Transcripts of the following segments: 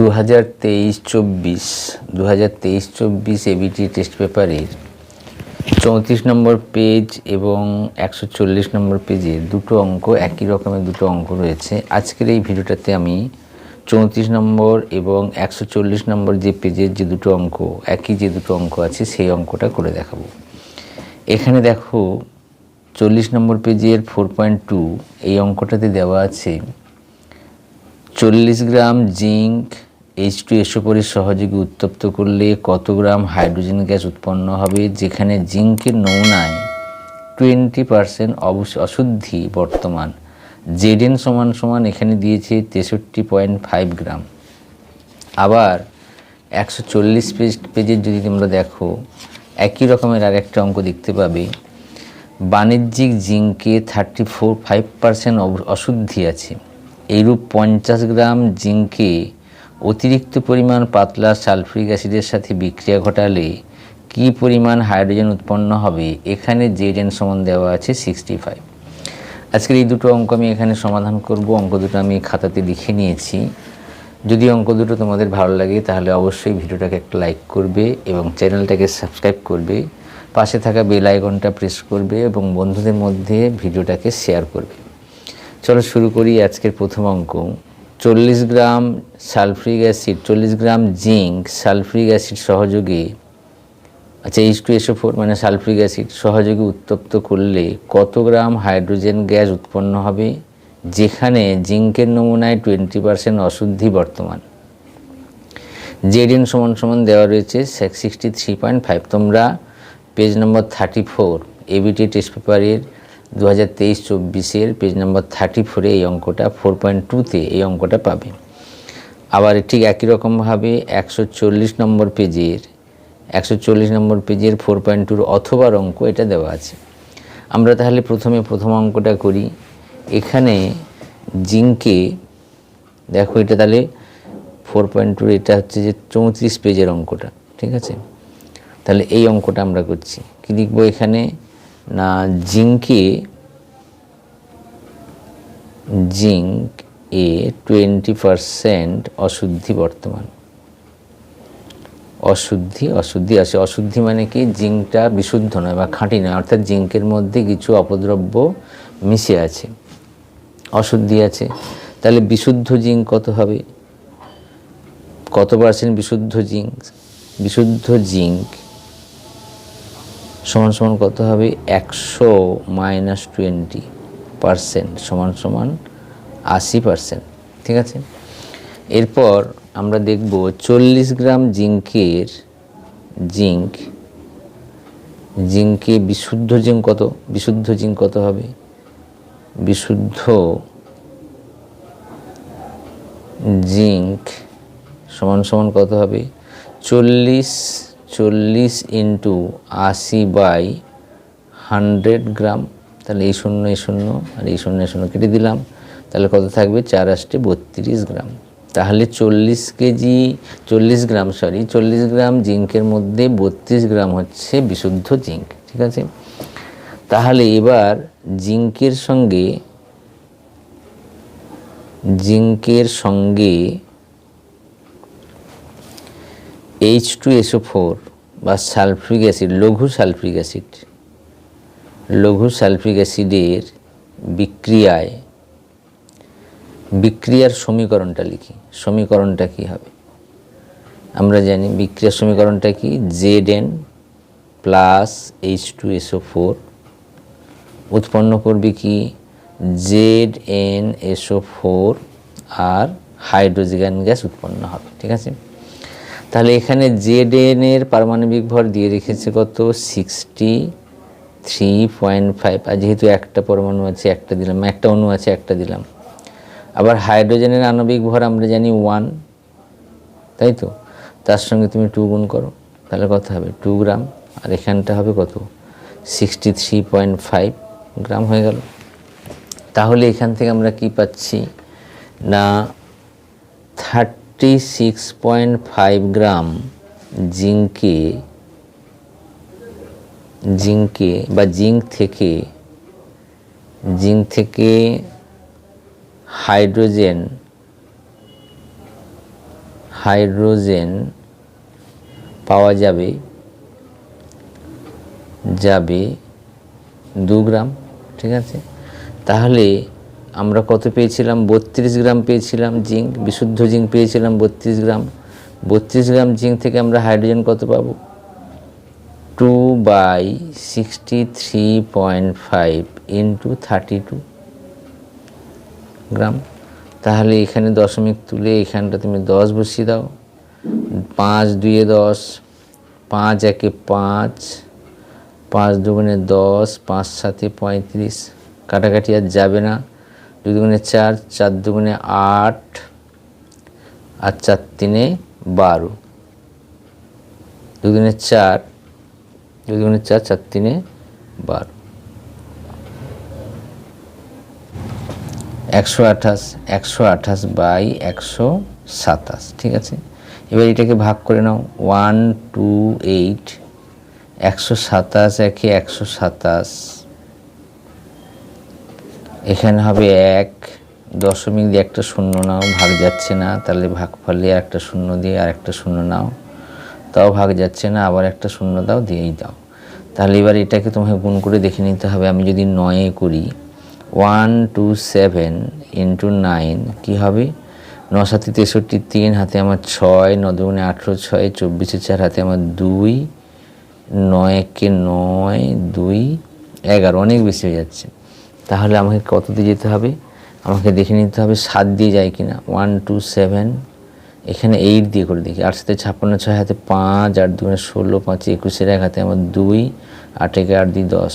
দু হাজার তেইশ চব্বিশ দু হাজার তেইশ চব্বিশ এবিটি টেস্ট পেপারের চৌত্রিশ নম্বর পেজ এবং একশো চল্লিশ নম্বর পেজে দুটো অঙ্ক, একই রকমের দুটো অঙ্ক রয়েছে। আজকের এই ভিডিওটাতে আমি চৌত্রিশ নম্বর এবং একশো চল্লিশ নম্বর যে পেজের যে দুটো অঙ্ক, একই যে দুটো অঙ্ক আছে, সেই অঙ্কটা করে দেখাবো। এখানে দেখো, চল্লিশ নম্বর পেজের ফোর পয়েন্ট টু এই অঙ্কটাতে দেওয়া আছে, চল্লিশ গ্রাম জিঙ্ক এইচ টু এসোপরির সহযোগে উত্তপ্ত করলে কত গ্রাম হাইড্রোজেন গ্যাস উৎপন্ন হবে? যেখানে জিঙ্কের নমুনায় টোয়েন্টি পারসেন্ট অশুদ্ধি বর্তমান। জেডেন সমান সমান এখানে দিয়েছে তেষট্টি পয়েন্ট ফাইভ গ্রাম। আবার একশো চল্লিশ পেজ পেজের যদি তোমরা দেখো, একই রকমের আর একটা অঙ্ক দেখতে পাবে। বাণিজ্যিক জিঙ্কে থার্টি ফোর ফাইভ পার্সেন্ট অশুদ্ধি আছে। এইরূপ পঞ্চাশ গ্রাম জিঙ্কে অতিরিক্ত পরিমাণ পাতলা সালফ্রিক অ্যাসিডের সাথে বিক্রিয়া ঘটালে কি পরিমাণ হাইড্রোজেন উৎপন্ন হবে? এখানে জেড এন সমান দেওয়া আছে সিক্সটি ফাইভ আজকের এই দুটো অঙ্ক আমি এখানে সমাধান করব। অঙ্ক দুটো আমি খাতাতে লিখে নিয়েছি। যদি অঙ্ক দুটো তোমাদের ভালো লাগে, তাহলে অবশ্যই ভিডিওটাকে একটা লাইক করবে এবং চ্যানেলটাকে সাবস্ক্রাইব করবে। পাশে থাকা বেল আইকনটা প্রেস করবে এবং বন্ধুদের মধ্যে ভিডিওটাকে শেয়ার করবে। চলো শুরু করি আজকের প্রথম অঙ্ক। চল্লিশ গ্রাম সালফ্রিক অ্যাসিড, চল্লিশ গ্রাম জিঙ্ক, সালফ্রিক অ্যাসিড সহযোগে আচ্ছা H two S O four মানে সালফ্রিক অ্যাসিড সহযোগে উত্তপ্ত করলে কত গ্রাম হাইড্রোজেন গ্যাস উৎপন্ন হবে? যেখানে জিঙ্কের নমুনায় টোয়েন্টি পার্সেন্ট অশুদ্ধি বর্তমান। জেডিএন সমান সমান দেওয়া রয়েছে সিক্সটি থ্রি পয়েন্ট ফাইভ তোমরা page number thirty four ABT test পেপারের দু হাজার তেইশ চব্বিশের পেজ নম্বর থার্টি ফোরে এই অঙ্কটা ফোর পয়েন্ট টুতে এই অঙ্কটা পাবে। আবার ঠিক একই রকমভাবে একশো চল্লিশ নম্বর পেজের একশো চল্লিশ নম্বর পেজের ফোর পয়েন্ট টুর অথবা অঙ্ক এটা দেওয়া আছে। আমরা তাহলে প্রথমে প্রথম অঙ্কটা করি। এখানে জিঙ্কে, দেখো এটা তাহলে ফোর পয়েন্ট টুর এটা হচ্ছে যে চৌত্রিশ পেজের অঙ্কটা, ঠিক আছে? তাহলে এই অঙ্কটা আমরা করছি। কী লিখব এখানে? না জিঙ্কে জিঙ্ক এ টোয়েন্টি পারসেন্ট অশুদ্ধি বর্তমান। অশুদ্ধি অশুদ্ধি আছে অশুদ্ধি মানে কি? জিঙ্কটা বিশুদ্ধ নয় বা খাঁটি নয়, অর্থাৎ জিঙ্কের মধ্যে কিছু অপদ্রব্য মিশে আছে। অশুদ্ধি আছে। তাহলে বিশুদ্ধ জিঙ্ক কত হবে? কত পার্সেন্ট বিশুদ্ধ জিঙ্ক বিশুদ্ধ জিঙ্ক সমান সমান কত হবে? একশো মাইনাস টোয়েন্টি পারসেন্ট সমান সমান আশি পারসেন্ট ঠিক আছে? এরপর আমরা দেখব চল্লিশ গ্রাম জিঙ্কের জিঙ্ক, জিঙ্কে বিশুদ্ধ জিঙ্ক কত? বিশুদ্ধ জিঙ্ক কত হবে? বিশুদ্ধ জিঙ্ক সমান সমান কত হবে? চল্লিশ চল্লিশ ইন্টু আশি বাই হান্ড্রেড গ্রাম তাহলে এই শূন্য এই শূন্য, আর এই শূন্য শূন্য কেটে দিলাম। তাহলে কত থাকবে? চার আষ্টে বত্রিশ গ্রাম তাহলে চল্লিশ কেজি, চল্লিশ গ্রাম সরি চল্লিশ গ্রাম জিঙ্কের মধ্যে বত্রিশ গ্রাম হচ্ছে বিশুদ্ধ জিঙ্ক, ঠিক আছে? তাহলে এবার জিঙ্কের সঙ্গে জিঙ্কের সঙ্গে H two S O four বা সালফ্রিক অ্যাসিড লঘু সালফ্রিক অ্যাসিড লঘু সালফ্রিক অ্যাসিডের বিক্রিয়ায়, বিক্রিয়ার সমীকরণটা লিখি। সমীকরণটা কি হবে? আমরা জানি বিক্রিয়ার সমীকরণটা কি? Z N plus H two S O four উৎপন্ন করবে কি? Z N S O four আর হাইড্রোজেন গ্যাস উৎপন্ন হবে। ঠিক আছে? তাহলে এখানে জেড এন এর পারমাণবিক ভর দিয়ে রেখেছে কত? সিক্সটি থ্রি পয়েন্ট ফাইভ আর যেহেতু একটা পরমাণু আছে, একটা দিলাম, একটা অণু আছে, একটা দিলাম। আবার হাইড্রোজেনের আণবিক ভর আমরা জানি ওয়ান তাই তো? তার সঙ্গে তুমি টু গুণ করো, তাহলে কত হবে? টু গ্রাম আর এখানটা হবে কত? Sixty three point five gram হয়ে গেল। তাহলে এখান থেকে আমরা কি পাচ্ছি? না thirty six point five gram জিঙ্কে জিঙ্কে বা জিঙ্ক থেকে জিঙ্ক থেকে হাইড্রোজেন হাইড্রোজেন পাওয়া যাবে যাবে দু গ্রাম, ঠিক আছে? তাহলে আমরা কত পেয়েছিলাম? বত্রিশ গ্রাম পেয়েছিলাম জিঙ্ক, বিশুদ্ধ জিঙ্ক পেয়েছিলাম বত্রিশ গ্রাম। বত্রিশ গ্রাম জিঙ্ক থেকে আমরা হাইড্রোজেন কত পাব? Two by sixty three point five into thirty two gram. তাহলে এখানে দশমিক তুলে এখানটা তুমি দশ বসিয়ে দাও। পাঁচ দুয়ে দশ, পাঁচ একে পাঁচ পাঁচ দুগুণে দশ, পাঁচ সাতে পঁয়ত্রিশ। কাটাকাটি আর যাবে না। দুই দুগুণে চার চার দুগুণে আট, আর চার তিনে বারো। দুদিনে চার, দুই দুগুণে চার চার তিনে বারো। একশো আঠাশ একশো আঠাশ বাই একশো সাতাশ, ঠিক আছে? এবার এটাকে ভাগ করে নাও। ওয়ান, টু, এইট, একশো সাতাশ একে একশো সাতাশ এখানে হবে এক দশমিক দিয়ে একটা শূন্য নাও, ভাগ যাচ্ছে না, তাহলে ভাগ ফলে একটা শূন্য দিয়ে আর একটা শূন্য নাও। তাও ভাগ যাচ্ছে না, আবার একটা শূন্য দাও, দিয়েই দাও। তাহলে এবার এটাকে তোমাকে গুণ করে দেখে নিতে হবে, আমি যদি নয়ে করি one two seven into nine কী হবে? ন সাথে তেষট্টি, তিন হাতে আমার ছয়, ন দুগুণে আঠেরো, ছয়, চব্বিশে চার হাতে আমার দুই নয় একে নয়, দুই, এগারো, অনেক বেশি হয়ে যাচ্ছে। তাহলে আমাকে কত দিয়ে যেতে হবে? আমাকে দেখে নিতে হবে সাত দিয়ে যায় কিনা। ওয়ান টু সেভেন এখানে এইট দিয়ে করে দেখি। আট সাথে ছাপ্পান্ন, ছয় হাতে পাঁচ, আট দুগুণে ষোলো, পাঁচ, একুশের এক হাতে আমার দুই আট একে আট দুই দশ।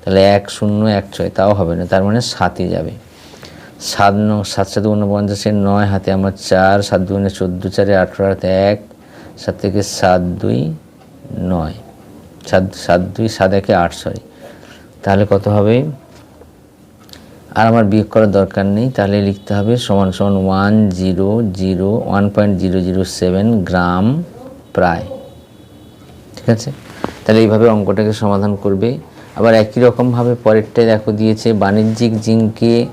তাহলে এক শূন্য, এক ছয়, তাও হবে না, তার মানে সাতই যাবে। সাত ন, সাত সাত উনপঞ্চাশের নয় হাতে আমার চার, সাত দুগুণে চোদ্দ, চারে আঠেরো, হাতে এক, সাত থেকে সাত দুই, নয়। সাত সাত দুই, সাত একে আট সরি তাহলে কত হবে? আর আমার বিয়োগ করার দরকার নেই, তাহলে লিখতে হবে সমান সমান one zero zero one point zero zero seven gram প্রায়। ঠিক আছে? তাহলে এইভাবে অঙ্কটাকে সমাধান করবে। আবার একই রকমভাবে পরেরটায় দেখো দিয়েছে, বাণিজ্যিক জিঙ্কে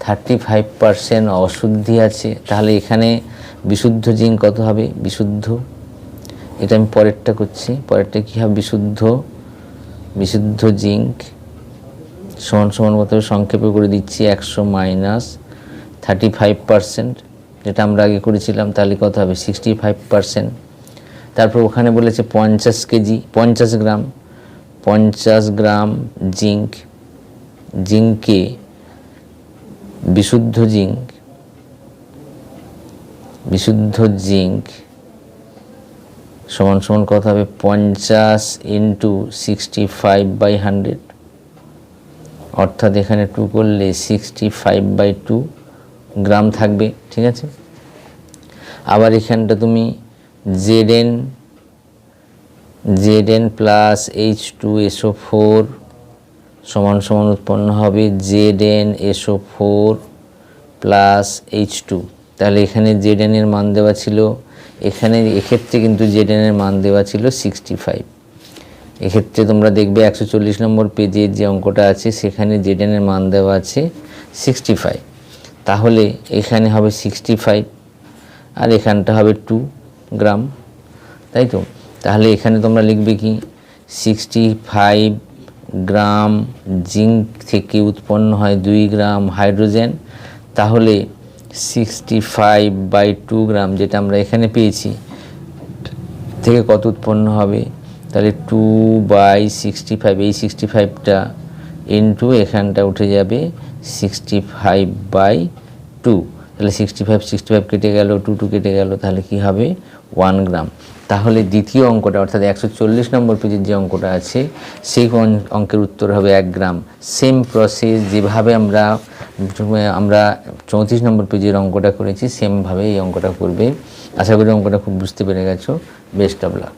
থার্টি ফাইভ পারসেন্ট অশুদ্ধি আছে। তাহলে এখানে বিশুদ্ধ জিঙ্ক কত হবে? বিশুদ্ধ। এটা আমি পরেরটা করছি। পরেরটা কী হবে? বিশুদ্ধ। বিশুদ্ধ জিঙ্ক। সমান সমান মতো সংক্ষেপে করে দিচ্ছি? একশো মাইনাস থার্টি ফাইভ পারসেন্ট। যেটা আমরা আগে করেছিলাম, তাহলে কত হবে? Sixty five percent. তারপর ওখানে বলেছে পঞ্চাশ কেজি, পঞ্চাশ গ্রাম। পঞ্চাশ গ্রাম জিঙ্ক, জিঙ্কে, বিশুদ্ধ জিঙ্ক বিশুদ্ধ জিঙ্ক সমান সমান কত হবে? পঞ্চাশ into sixty five by hundred. অর্থাৎ এখানে টু করলে sixty five by two gram থাকবে, ঠিক আছে? আবার এখানটা তুমি Z N Z N plus H two S O four সমান সমান উৎপন্ন হবে Z N S O four plus H two তাহলে এখানে জেড এনের মান দেওয়া ছিল, এখানে এক্ষেত্রে কিন্তু জেড এনের মান দেওয়া ছিল সিক্সটি ফাইভ এক্ষেত্রে তোমরা দেখবে একশো চল্লিশ নম্বর পেজে যে অঙ্কটা আছে, সেখানে জেড এনের মান দেওয়া আছে সিক্সটি ফাইভ তাহলে এখানে হবে সিক্সটি ফাইভ আর এখানটা হবে টু গ্রাম, তাই তো? তাহলে এখানে তোমরা লিখবে কি? সিক্সটি ফাইভ গ্রাম জিঙ্ক থেকে উৎপন্ন হয় দুই গ্রাম হাইড্রোজেন। তাহলে sixty five by two gram যেটা আমরা এখানে পেয়েছি, থেকে কত উৎপন্ন হবে? তাহলে টু বাই সিক্সটি ফাইভ এই সিক্সটি ফাইভটা ইন্টু এখানটা উঠে যাবে সিক্সটি ফাইভ বাই টু তাহলে সিক্সটি ফাইভ সিক্সটি ফাইভ কেটে গেল টু টু কেটে গেল, তাহলে কি হবে? ওয়ান গ্রাম তাহলে দ্বিতীয় অঙ্কটা, অর্থাৎ একশো চল্লিশ নম্বর পেজের যে অঙ্কটা আছে, সেই অঙ্কের উত্তর হবে এক গ্রাম সেম প্রসেস যেভাবে আমরা আমরা চৌত্রিশ নম্বর পেজের অঙ্কটা করেছি সেমভাবে এই অঙ্কটা করবে। আশা করি অঙ্কটা খুব বুঝতে পেরে গেছো। Best of luck